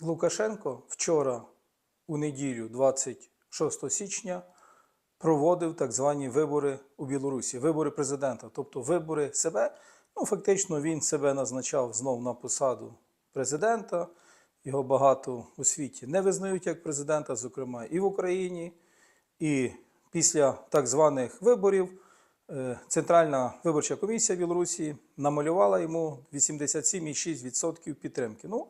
Лукашенко вчора, у неділю, 26 січня, проводив так звані вибори у Білорусі, вибори президента, тобто вибори себе. Ну, фактично, він себе назначав знов на посаду президента. Його багато у світі не визнають як президента, зокрема і в Україні. І після так званих виборів е, Центральна виборча комісія Білорусі намалювала йому 87,6% підтримки. Ну,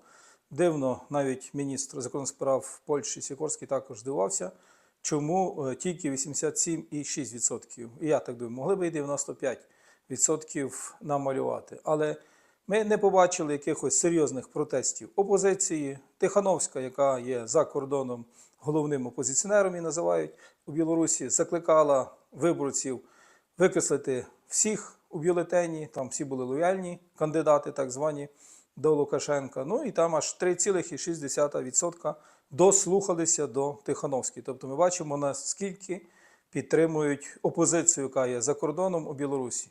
дивно, навіть міністр закордонних справ Польщі Сікорський також здивувався, чому е, тільки 87,6%. І я так думаю, могли би і 95% намалювати. Але ми не побачили якихось серйозних протестів опозиції. Тихановська, яка є за кордоном головним опозиціонером, і називають у Білорусі, закликала виборців викреслити всіх у бюлетені. Там всі були лояльні кандидати, так звані, до Лукашенка. Ну і там аж 3,6% дослухалися до Тихановської. Тобто ми бачимо, наскільки підтримують опозицію, яка є за кордоном у Білорусі.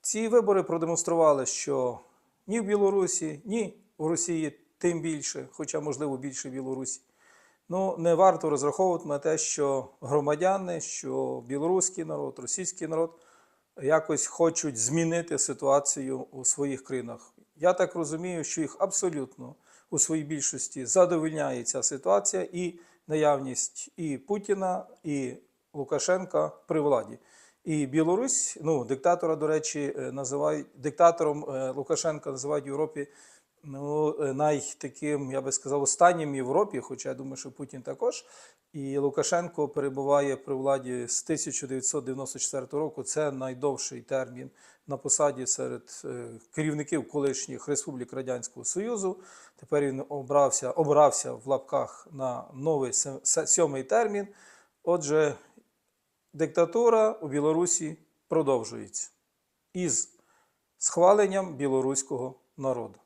Ці вибори продемонстрували, що ні в Білорусі, ні в Росії тим більше, хоча, можливо, більше в Білорусі. Ну, не варто розраховувати на те, що громадяни, що білоруський народ, російський народ якось хочуть змінити ситуацію у своїх країнах. Я так розумію, що їх абсолютно у своїй більшості задовольняє ця ситуація і наявність і Путіна, і Лукашенка при владі. І Білорусь, ну, диктатора, до речі, е, називають диктатором е, Лукашенка називають в Європі ну, е, найтаким, я би сказав, останнім Європі, хоча я думаю, що Путін також. І Лукашенко перебуває при владі з 1994 року. Це найдовший термін на посаді серед е, керівників колишніх республік Радянського Союзу. Тепер він обрався, обрався в лапках на новий сьомий термін. Отже, диктатура у Білорусі продовжується із схваленням білоруського народу.